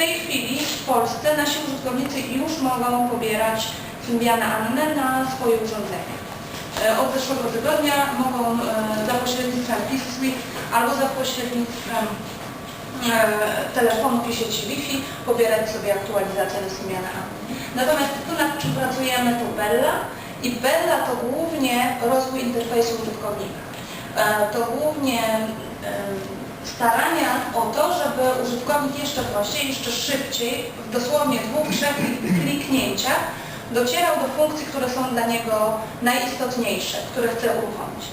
tej chwili w Polsce nasi użytkownicy już mogą pobierać Symbiana Annę na swoje urządzenia. E, Od zeszłego tygodnia mogą e, za pośrednictwem PISMI albo za pośrednictwem e, telefonu i sieci Wi-Fi pobierać sobie aktualizację do Symbiana. Natomiast tu nad czym pracujemy to Bella i Bella to głównie rozwój interfejsu użytkownika. To głównie starania o to, żeby użytkownik jeszcze prościej, jeszcze szybciej, w dosłownie dwóch, trzech kliknięciach docierał do funkcji, które są dla niego najistotniejsze, które chce uruchomić.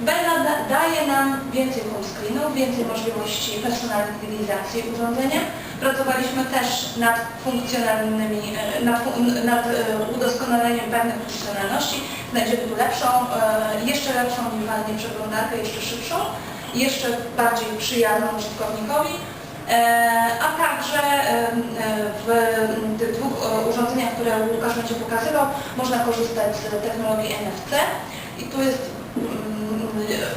Bella da- daje nam więcej home więcej możliwości personalizacji urządzenia. Pracowaliśmy też nad funkcjonalnymi, e, nad, nad e, udoskonaleniem pewnych funkcjonalności. Znajdziemy tu lepszą, e, jeszcze lepszą niż walnie przeglądarkę, jeszcze szybszą, jeszcze bardziej przyjazną użytkownikowi. E, A także e, w tych dwóch e, urządzeniach, które Łukasz będzie pokazywał, można korzystać z technologii NFC i tu jest, mm,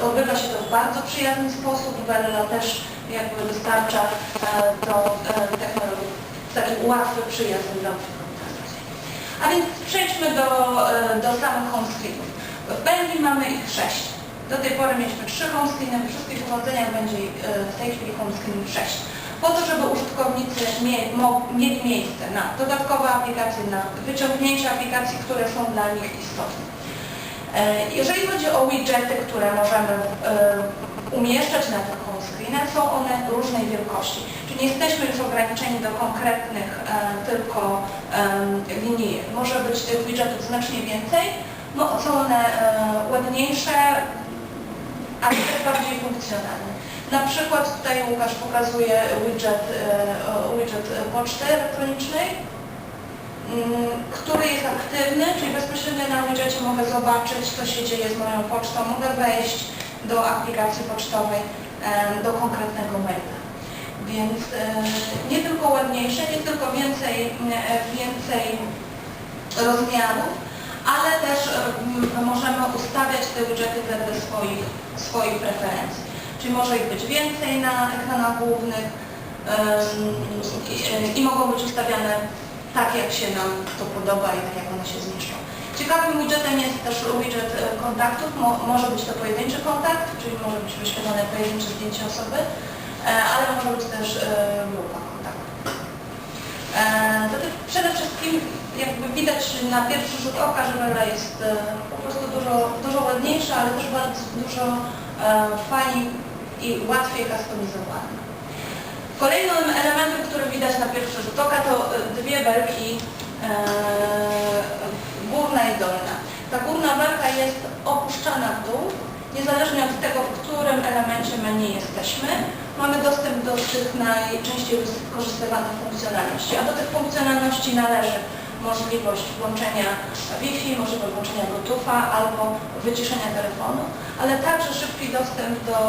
odbywa się to w bardzo przyjazny sposób. Bella też jakby dostarcza e, technologii w taki łatwy, przyjazny dla. A więc przejdźmy do, do samych home screenów. W Belgii mamy ich sześć. Do tej pory mieliśmy trzy home screeny, we wszystkich urządzeniach będzie e, w tej chwili home screen 6. Po to, żeby użytkownicy mieli miejsce na dodatkowe aplikacje, na wyciągnięcie aplikacji, które są dla nich istotne. E, Jeżeli chodzi o widgety, które możemy e, umieszczać na tych home screenach, są one różnej wielkości. Czyli nie jesteśmy już ograniczeni do konkretnych tylko linii. Może być tych widgetów znacznie więcej. No, są one ładniejsze, ale bardziej funkcjonalne. Na przykład tutaj Łukasz pokazuje widget, e, widget poczty elektronicznej, mm, który jest aktywny, czyli bezpośrednio na widgetie mogę zobaczyć, co się dzieje z moją pocztą, mogę wejść do aplikacji pocztowej, e, do konkretnego maila. Więc e, nie tylko ładniejsze, nie tylko więcej, więcej rozmiarów, ale też możemy ustawiać te widgety wedle swoich, swoich preferencji. Czyli może ich być więcej na ekranach głównych i, i mogą być ustawiane tak, jak się nam to podoba i tak, jak one się zmieszczą. Ciekawym widgetem jest też widget e, kontaktów. Mo, może być to pojedynczy kontakt, czyli może być wyświetlone pojedyncze zdjęcie osoby, e, ale może być też e, grupa kontaktów. E, to ty- przede wszystkim jakby widać na pierwszy rzut oka, że Bella jest e, po prostu dużo, dużo ładniejsza, ale też bardzo dużo e, fajniej i łatwiej customizowana. Kolejnym elementem, który widać na pierwszy rzut oka to e, dwie belki górna i dolna. Ta górna belka jest opuszczana w dół, niezależnie od tego, w którym elemencie menu jesteśmy. Mamy dostęp do tych najczęściej wykorzystywanych funkcjonalności, a do tych funkcjonalności należy możliwość włączenia Wi-Fi, możliwość włączenia Bluetootha albo wyciszenia telefonu, ale także szybki dostęp do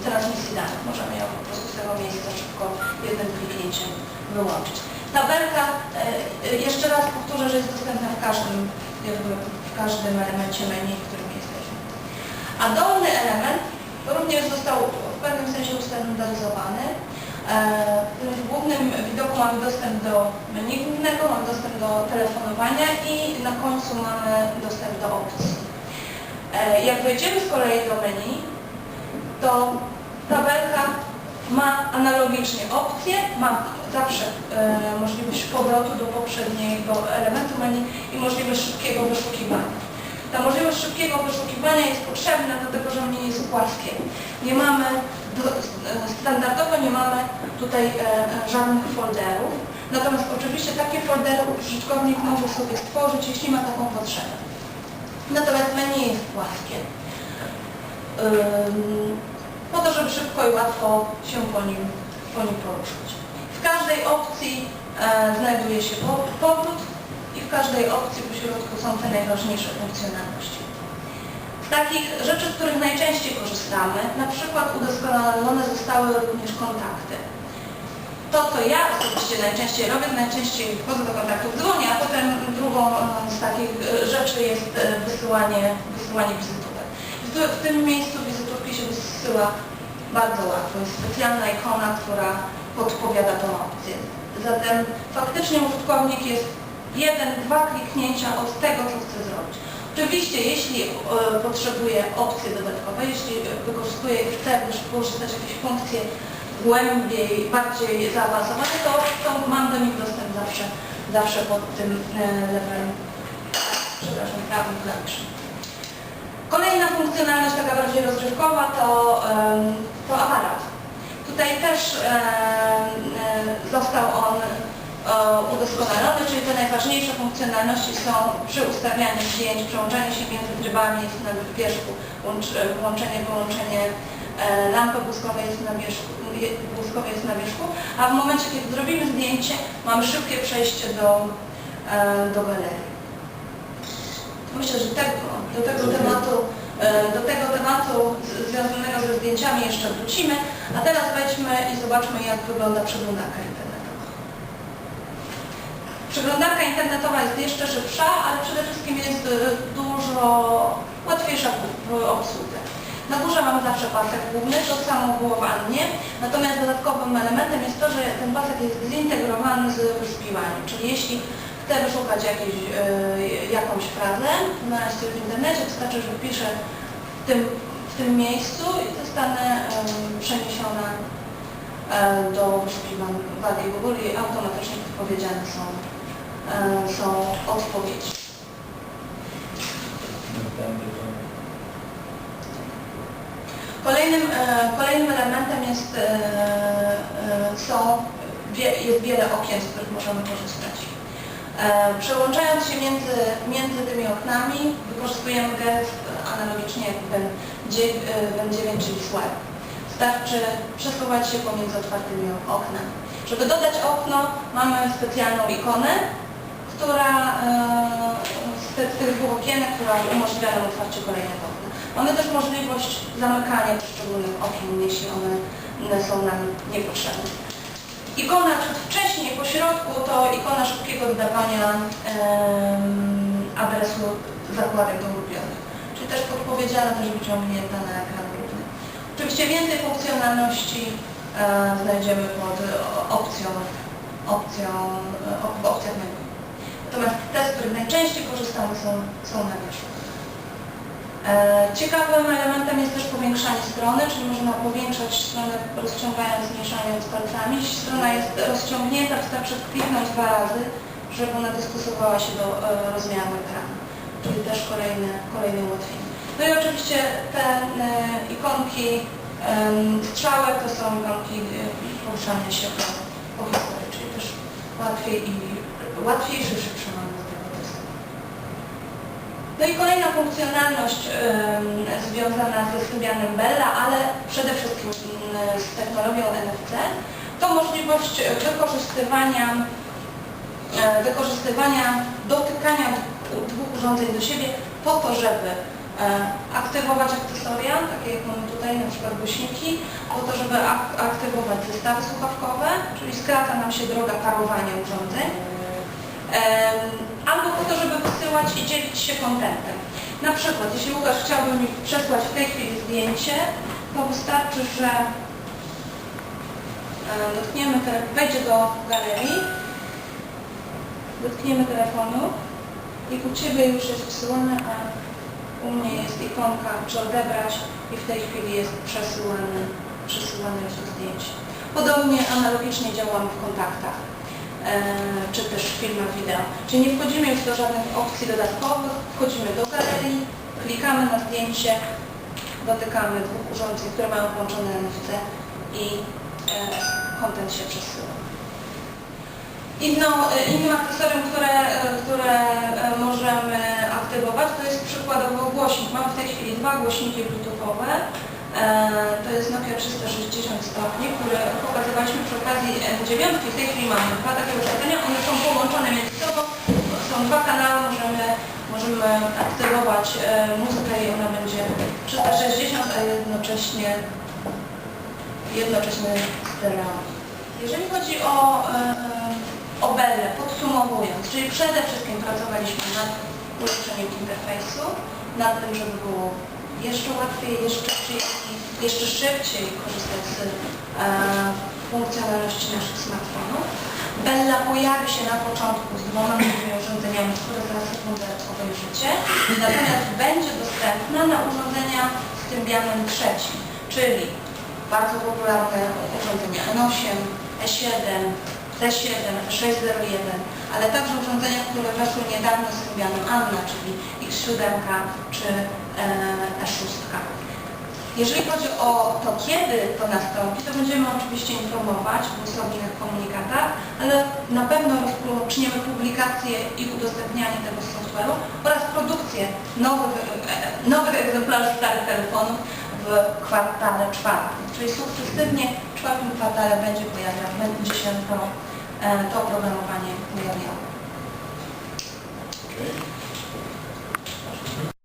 e, transmisji danych. Możemy ją po prostu z tego miejsca szybko jednym kliknięciem wyłączyć. Tabelka, e, e, jeszcze raz powtórzę, że jest dostępna w każdym, w każdym elemencie menu, w którym jesteśmy. A dolny element również został w pewnym sensie ustandaryzowany. E, głównym widoku mamy dostęp do menu głównego, mamy dostęp do telefonowania i na końcu mamy dostęp do opcji. E, Jak wejdziemy z kolei do menu, to tabelka ma analogicznie opcje, ma zawsze e, możliwość powrotu do poprzedniego elementu menu i możliwość szybkiego wyszukiwania. Ta możliwość szybkiego wyszukiwania jest potrzebna, dlatego że menu jest płaskie. Nie mamy, standardowo nie mamy tutaj e, e, żadnych folderów, natomiast oczywiście takie foldery użytkownik może sobie stworzyć, jeśli ma taką potrzebę. Natomiast menu jest płaskie. Po to, żeby szybko i łatwo się po nim, po nim poruszać. W każdej opcji e, znajduje się po- powrót i w każdej opcji po środku są te najważniejsze funkcjonalności. Takich rzeczy, z których najczęściej korzystamy, na przykład udoskonalone zostały również kontakty. To, co ja osobiście najczęściej robię, najczęściej wchodzę do kontaktów, dzwonię, a potem drugą e, z takich e, rzeczy jest e, wysyłanie, wysyłanie wizytówek. W tym miejscu wizytówki się wysyła bardzo łatwo. Jest specjalna ikona, która podpowiada, odpowiada tą opcję. Zatem faktycznie użytkownik jest jeden, dwa kliknięcia od tego, co. Oczywiście, jeśli e, potrzebuje opcji dodatkowe, jeśli wykorzystuje i chce wykorzystać jakieś funkcje głębiej, bardziej zaawansowane, to, to mam do nich dostęp zawsze, zawsze pod tym e, levelem, przepraszam, prawym klawiszem. Kolejna funkcjonalność, taka bardziej rozrywkowa, to, to aparat. Tutaj też e, został on e, udoskonalony, czyli te najważniejsze funkcjonalności są przy ustawianiu zdjęć, przełączanie się między trybami jest na wierzchu, łącz, włączenie, wyłączenie e, lampy błyskowej jest na wierzchu, błyskowej jest na wierzchu, a w momencie, kiedy zrobimy zdjęcie, mamy szybkie przejście do, e, do galerii. Myślę, że tego, do tego tematu, e, do tego tematu związanego ze zdjęciami jeszcze wrócimy, a teraz wejdźmy i zobaczmy, jak wygląda przeglądarka. Przeglądarka internetowa jest jeszcze szybsza, ale przede wszystkim jest e, dużo łatwiejsza w obsłudze. Na górze mamy zawsze pasek główny, to samo było w Annie, natomiast dodatkowym elementem jest to, że ten pasek jest zintegrowany z wyszukiwaniem, czyli jeśli chcę wyszukać jakieś, e, jakąś frazę, znaleźć coś w internecie, wystarczy, że wpiszę w tym, w tym miejscu i zostanę przeniesiona do wyszukiwarki Google i automatycznie podpowiedziane są, są odpowiedzi. Kolejnym, e, kolejnym elementem jest, e, e, są, jest wiele okien, z których możemy korzystać. E, Przełączając się między, między tymi oknami wykorzystujemy gest analogicznie jak w Ben 9, czyli swipe. Wystarczy przesuwać się pomiędzy otwartymi oknami. Żeby dodać okno mamy specjalną ikonę, która e, tych, okienek, która umożliwia nam otwarcie kolejnego okna. Mamy też możliwość zamykania poszczególnych okien, jeśli one są nam niepotrzebne. Ikona wcześniej, po środku to ikona szybkiego dodawania adresu zakładek do ulubionych. Czyli też podpowiedziana, też wyciągnięta na ekran główny. Oczywiście więcej funkcjonalności e, znajdziemy pod opcją, opcją, e, op- menu. Natomiast te, z których najczęściej korzystamy są, są na wierzchu. E, Ciekawym elementem jest też powiększanie strony, czyli można powiększać stronę rozciągając, zmniejszając palcami. Jeśli strona jest rozciągnięta, wystarczy kliknąć dwa razy, żeby ona dostosowała się do e, rozmiaru ekranu. Czyli też kolejne, kolejne ułatwienie. No i oczywiście te e, ikonki strzałek to są ikonki poruszania się po, historii, czyli też łatwiej i łatwiejszy, mamy do tego dostęp. No i kolejna funkcjonalność związana ze Symbianem Bella, ale przede wszystkim z technologią NFC, to możliwość wykorzystywania, e, wykorzystywania dotykania dwóch- urządzeń do siebie po to, żeby e, aktywować akcesoria, takie jak mamy tutaj na przykład głośniki, po to, żeby ak- aktywować zestawy słuchawkowe, czyli skraca nam się droga parowania urządzeń. Albo po to, żeby wysyłać i dzielić się kontentem. Na przykład, jeśli Łukasz chciałby mi przesłać w tej chwili zdjęcie, to wystarczy, że e, dotkniemy, wejdzie do galerii, dotkniemy telefonu i u Ciebie już jest wsyłane, a u mnie jest ikonka, czy odebrać i w tej chwili jest przesyłane, przesyłane już zdjęcie. Podobnie analogicznie działamy w kontaktach czy też w wideo. Czyli nie wchodzimy już do żadnych opcji dodatkowych, wchodzimy do galerii, klikamy na zdjęcie, dotykamy dwóch urządzeń, które mają włączone NFC i e, kontent się przesyła. Inną, e, innym akcesorium, które, e, które e, możemy aktywować, to jest przykładowo głośnik. Mamy w tej chwili dwa głośniki bluetoothowe. E, To jest Nokia 360 stopni, które pokazywaliśmy przy okazji M9. W tej chwili mamy dwa takie urządzenia, one są połączone między sobą. Są dwa kanały, możemy, możemy aktywować e, muzykę i ona będzie 360, a jednocześnie jednocześnie stereo. Jeżeli chodzi o, e, o Belle, podsumowując, czyli przede wszystkim pracowaliśmy nad ulepszeniem interfejsu, nad tym, żeby było jeszcze łatwiej, jeszcze szybciej, jeszcze szybciej korzystać z, e, funkcjonalności naszych smartfonów. Bella pojawi się na początku z dwoma nowymi urządzeniami, które za sekundę obejrzycie, natomiast będzie dostępna na urządzenia z Symbianem trzecim, czyli bardzo popularne urządzenia N8, E7, T7, 601, ale także urządzenia, które weszły niedawno z Symbianem Anna, czyli X7 czy e, E6. Jeżeli chodzi o to, kiedy to nastąpi, to będziemy oczywiście informować w osobnych komunikatach, ale na pewno rozpoczniemy publikację i udostępnianie tego software'u oraz produkcję nowych, e, nowych egzemplarzy starych telefonów w kwartale czwartym. Czyli sukcesywnie w czwartym kwartale będzie pojawiać, będzie się to, e, to oprogramowanie pojawiało. Okej.